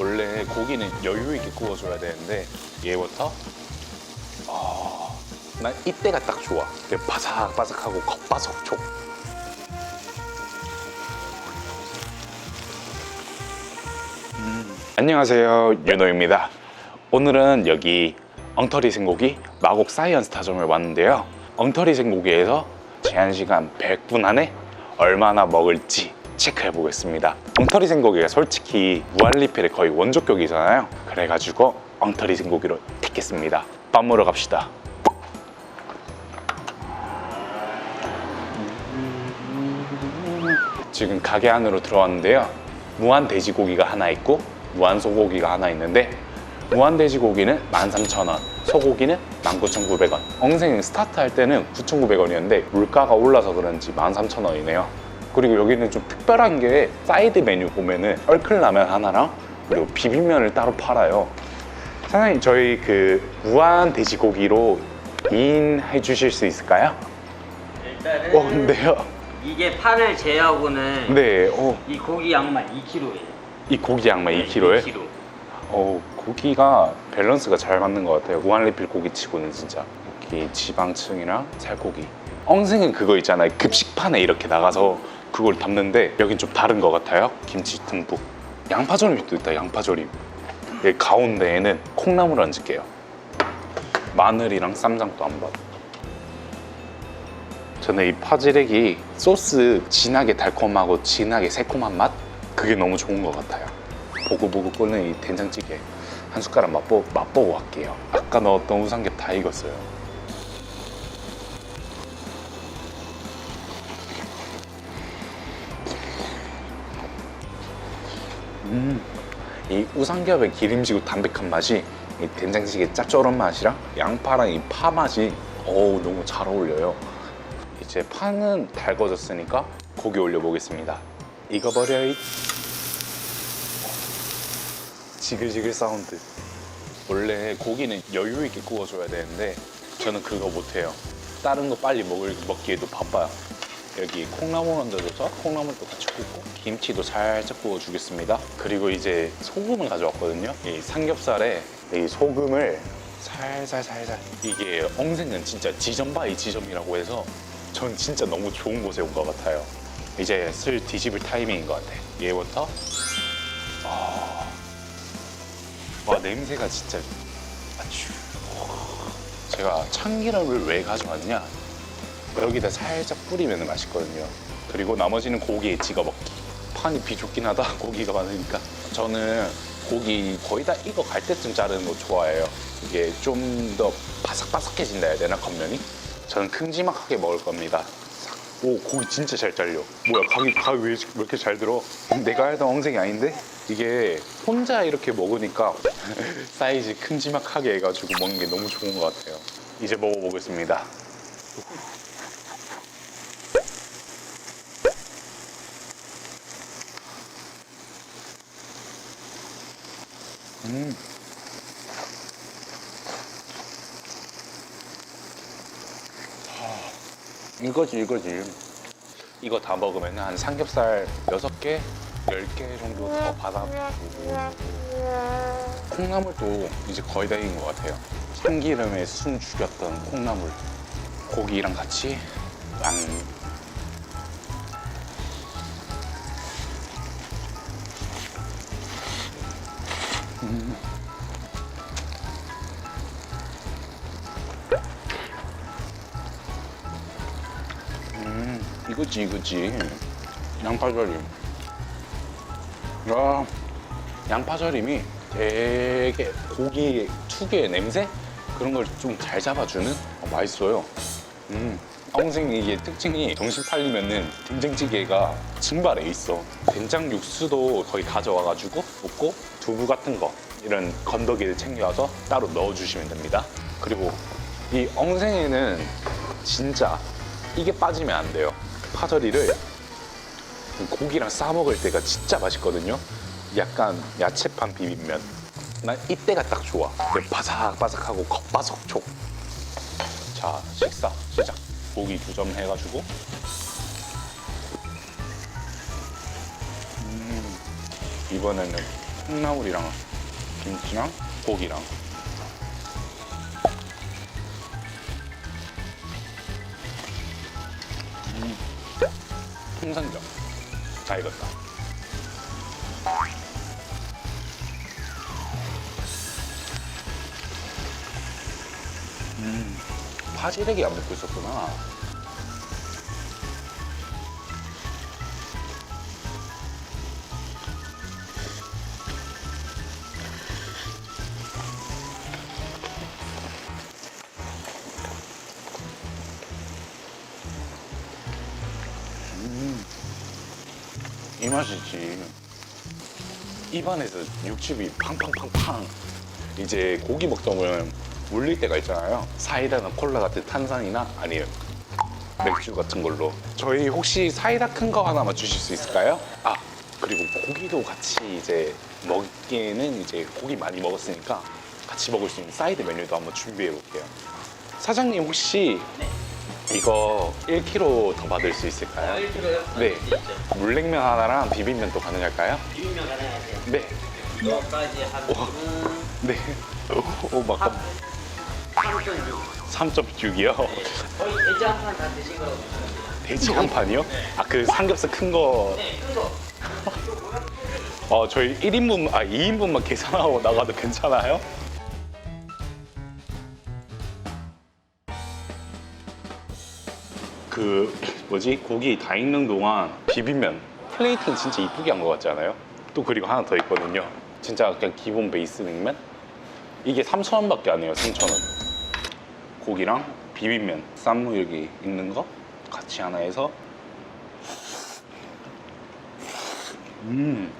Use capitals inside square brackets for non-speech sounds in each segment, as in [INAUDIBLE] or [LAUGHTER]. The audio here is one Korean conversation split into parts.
원래 고기는 여유 있게 구워줘야 되는데 얘부터 아, 난 이때가 딱 좋아. 바삭바삭하고 겉바속촉. 음. 안녕하세요 윤호입니다. 오늘은 여기 엉터리 생고기 마곡 사이언스 타점을 왔는데요. 엉터리 생고기에서 제한 시간 100분 안에 얼마나 먹을지 체크해 보겠습니다. 엉터리 생고기가 솔직히 무한리필의 거의 원조격이잖아요. 그래가지고 엉터리 생고기로 택했습니다. 밥 먹으러 갑시다. 지금 가게 안으로 들어왔는데요. 무한 돼지고기가 하나 있고 무한 소고기가 하나 있는데 무한 돼지고기는 13,000원, 소고기는 19,900원. 엉생 스타트 할 때는 9,900원이었는데 물가가 올라서 그런지 13,000원이네요. 그리고 여기는 좀 특별한 게 사이드 메뉴 보면은 얼클라면 하나랑 그리고 비빔면을 따로 팔아요. 사장님 저희 그 무한 돼지고기로 2인 해주실 수 있을까요? 일단은 어, 근데요. 이게 판을 제하고는 네, 어, 이 고기 양만 2kg예요. 이 고기 양만 2kg에? 2kg. 어, 고기가 밸런스가 잘 맞는 것 같아요. 무한 리필 고기치고는 진짜. 여기 지방층이랑 살코기. 엉생은 그거 있잖아요. 급식판에 이렇게 나가서 그걸 담는데 여긴 좀 다른 것 같아요. 김치 듬뿍. 양파절임도 있다. 양파절임. 여기 가운데에는 콩나물 얹을게요. 마늘이랑 쌈장도 안 봐. 저는 이 파지렉이 소스 진하게 달콤하고 진하게 새콤한 맛? 그게 너무 좋은 것 같아요. 보글보글 끓는 이 된장찌개 한 숟가락 맛보, 맛보고 갈게요. 아까 넣었던 우삼겹 다 익었어요. 음, 이 우삼겹의 기름지고 담백한 맛이 이 된장찌개 짭조름 맛이랑 양파랑 이 파 맛이 어우 너무 잘 어울려요. 이제 파는 달궈졌으니까 고기 올려보겠습니다. 익어버려 이. 지글지글 사운드. 원래 고기는 여유 있게 구워줘야 되는데 저는 그거 못해요. 다른 거 빨리 먹을, 먹기에도 바빠요. 여기 콩나물 얹어줘서 콩나물도 같이 굽고 김치도 살짝 구워주겠습니다. 그리고 이제 소금을 가져왔거든요. 이 삼겹살에 이 소금을 살살 살살 이게 엉생은 진짜 지점 바이 지점이라고 해서 전 진짜 너무 좋은 곳에 온 것 같아요. 이제 슬 뒤집을 타이밍인 것 같아. 얘부터 아, 와 냄새가 진짜 아추. 제가 참기름을 왜 가져왔냐? 여기다 살짝 뿌리면 맛있거든요. 그리고 나머지는 고기에 찍어 먹기. 판이 비좁긴 하다. [LAUGHS] 고기가 많으니까. 저는 고기 거의 다 익어 갈 때쯤 자르는 거 좋아해요. 이게 좀 더 바삭바삭해진다 해야 되나 겉면이? 저는 큼지막하게 먹을 겁니다. 오 고기 진짜 잘 잘려. 뭐야 각이 각이 왜, 왜 이렇게 잘 들어? 내가 알던 엉생이 아닌데 이게 혼자 이렇게 먹으니까 [LAUGHS] 사이즈 큼지막하게 해가지고 먹는 게 너무 좋은 것 같아요. 이제 먹어보겠습니다. 음. 아, 이거지 이거지. 이거 다 먹으면 한 삼겹살 6개, 10개 정도 더 받아주고 콩나물도 이제 거의 다 익은 것 같아요. 참기름에 숨 죽였던 콩나물 고기랑 같이 양 이거지 이거지. 양파절임. 야 양파절임이 되게 고기 특유의 냄새? 그런 걸 좀 잘 잡아주는? 어, 맛있어요. 음 엉생 이게 특징이 정신 팔리면은 된장찌개가 증발해 있어. 된장 육수도 거의 가져와가지고 볶고 두부 같은 거 이런 건더기를 챙겨와서 따로 넣어주시면 됩니다. 그리고 이 엉생이는 진짜 이게 빠지면 안 돼요. 파절이를 고기랑 싸 먹을 때가 진짜 맛있거든요. 약간 야채판 비빔면. 난 이때가 딱 좋아. 바삭바삭하고 겉바속촉. 자, 식사 시작. 고기 두 점 해가지고. 음, 이번에는 콩나물이랑 김치랑 고기랑 통산적 잘 익었다 음, 파지래기 안 먹고 있었구나 이 맛이지. 입안에서 육즙이 팡팡팡팡. 이제 고기 먹다 보면 물릴 때가 있잖아요. 사이다나 콜라 같은 탄산이나 아니면 맥주 같은 걸로. 저희 혹시 사이다 큰 거 하나만 주실 수 있을까요? 아 그리고 고기도 같이 이제 먹기에는 이제 고기 많이 먹었으니까 같이 먹을 수 있는 사이드 메뉴도 한번 준비해 볼게요. 사장님 혹시 이거 1kg 더 받을 수 있을까요? 1kg요? 네. 물냉면 하나랑 비빔면도 가능할까요? 비빔면 가능하세요. 네. 이거까지 하면은 네. 오, 막 3.6. 3.6이요? 거의 돼지 한판 다 드신 거라고 보시면 돼요. 돼지 한 판이요? 아, 그 삼겹살 큰 거. 네, 큰 거. [LAUGHS] 어, 저희 1인분, 아, 2인분만 계산하고 나가도 괜찮아요? 그, 뭐지? 고기 다 익는 동안 비빔면. 플레이팅 진짜 이쁘게 한 것 같지 않아요? 또 그리고 하나 더 있거든요. 진짜 그냥 기본 베이스 냉면? 이게 3,000원 밖에 안 해요, 3,000원. 고기랑 비빔면, 쌈무 여기 있는 거 같이 하나 해서 음.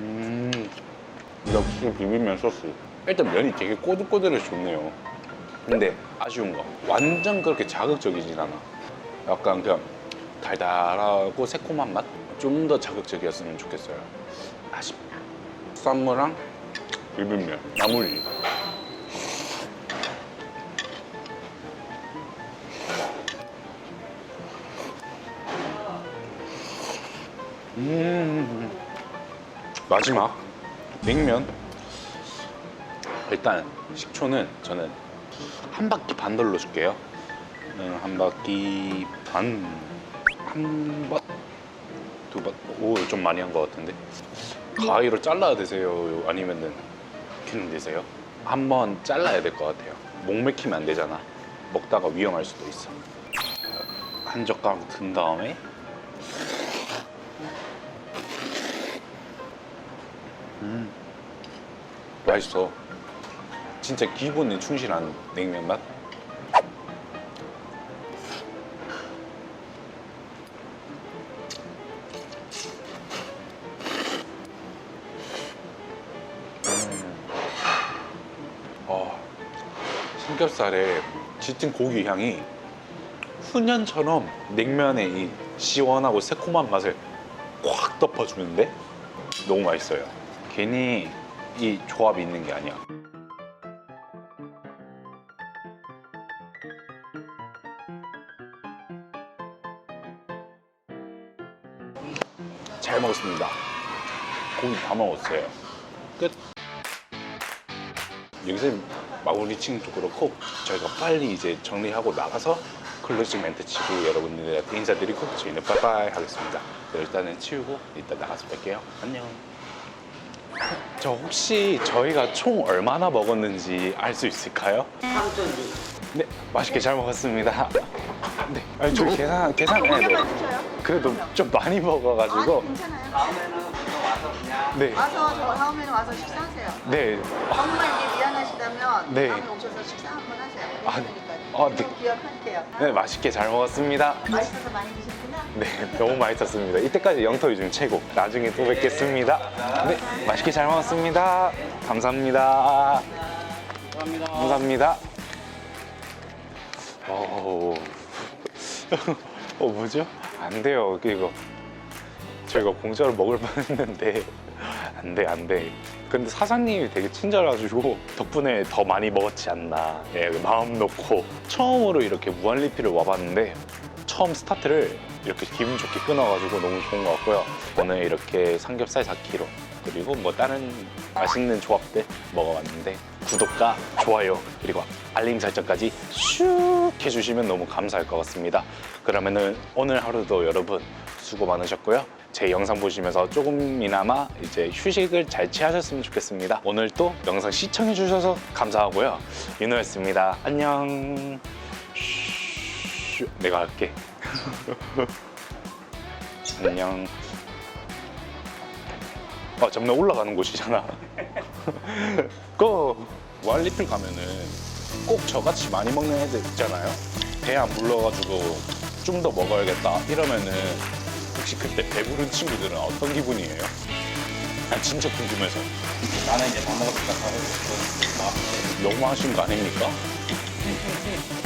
음. 역시 비빔면 소스. 일단 면이 되게 꼬들꼬들해서 좋네요. 근데 아쉬운 거. 완전 그렇게 자극적이진 않아. 약간 그냥 달달하고 새콤한 맛? 좀 더 자극적이었으면 좋겠어요. 아쉽다. 쌈무랑 비빔면, 나물리. 음. 마지막 냉면. 일단 식초는 저는 한 바퀴 반 넣어줄게요. 음, 한 바퀴 반, 한 번, 두 번. 오, 좀 많이 한 것 같은데. 가위로 잘라야 되세요? 아니면은 그냥 되세요? 한 번 잘라야 될 것 같아요. 목 맥히면 안 되잖아. 먹다가 위험할 수도 있어. 한 젓가락 든 다음에 음, 맛있어. 진짜 기본에 충실한 냉면 맛. 어, 삼겹살에 짙은 고기 향이 훈연처럼 냉면의 이 시원하고 새콤한 맛을 꽉 덮어주는데 너무 맛있어요. 괜히 이 조합이 있는 게 아니야. 먹었습니다. 고기 다 먹었어요. 끝. 여기서 마무리 치는 좀 그렇고 저희가 빨리 이제 정리하고 나가서 클로징 멘트 치고 여러분들한테 인사드리고 저희는 빠이빠이 하겠습니다. 네, 일단은 치우고 이따 나가서 뵐게요. 안녕. 저 혹시 저희가 총 얼마나 먹었는지 알 수 있을까요? 3.6. 네, 맛있게 잘 먹었습니다. 네, 아니, 저 계산 계산 해야 돼요. 그래도 좀 많이 아, 먹어가지고 괜찮아요. 다음에는 또 와서 그냥 네, 와서 저 다음에는 와서 식사하세요. 네, 정말 이게 미안하시다면 네. 다음에 오셔서 식사 한번 하세요. 아, 맛있으니까. 아, 네. 좀 기억할게요. 네, 맛있게 잘 먹었습니다. 맛있어서 많이 드셨구나. 네, 너무 맛있었습니다. 이때까지 영토이 중 최고. 나중에 또 뵙겠습니다. 네, 맛있게 잘 먹었습니다. 감사합니다. 감사합니다. 감사합니다. 어, 어 [LAUGHS] 뭐죠? 안 돼요. 이거 저희가 공짜로 먹을 뻔했는데 [LAUGHS] 안 돼, 안 돼. 근데 사장님이 되게 친절하시고 덕분에 더 많이 먹었지 않나 예, 마음 놓고 처음으로 이렇게 무한 리필을 와봤는데 처음 스타트를 이렇게 기분 좋게 끊어가지고 너무 좋은 것 같고요. 오늘 이렇게 삼겹살 4kg 그리고 뭐 다른 맛있는 조합들 먹어봤는데 구독과 좋아요 그리고 알림 설정까지 슉 해주시면 너무 감사할 것 같습니다. 그러면은 오늘 하루도 여러분 수고 많으셨고요. 제 영상 보시면서 조금이나마 이제 휴식을 잘 취하셨으면 좋겠습니다. 오늘 또 영상 시청해 주셔서 감사하고요. 윤호였습니다. 안녕. 슈, 내가 할게. [LAUGHS] 안녕. 아, 정말 올라가는 곳이잖아. [LAUGHS] 그 왈리필 가면은 꼭 저같이 많이 먹는 애들 있잖아요. 배 안 불러가지고 좀 더 먹어야겠다 이러면은 혹시 그때 배부른 친구들은 어떤 기분이에요? 난 진짜 궁금해서 나는 이제 밥 먹었으니까 가고 싶어. 너무 하신 거 아닙니까? [LAUGHS]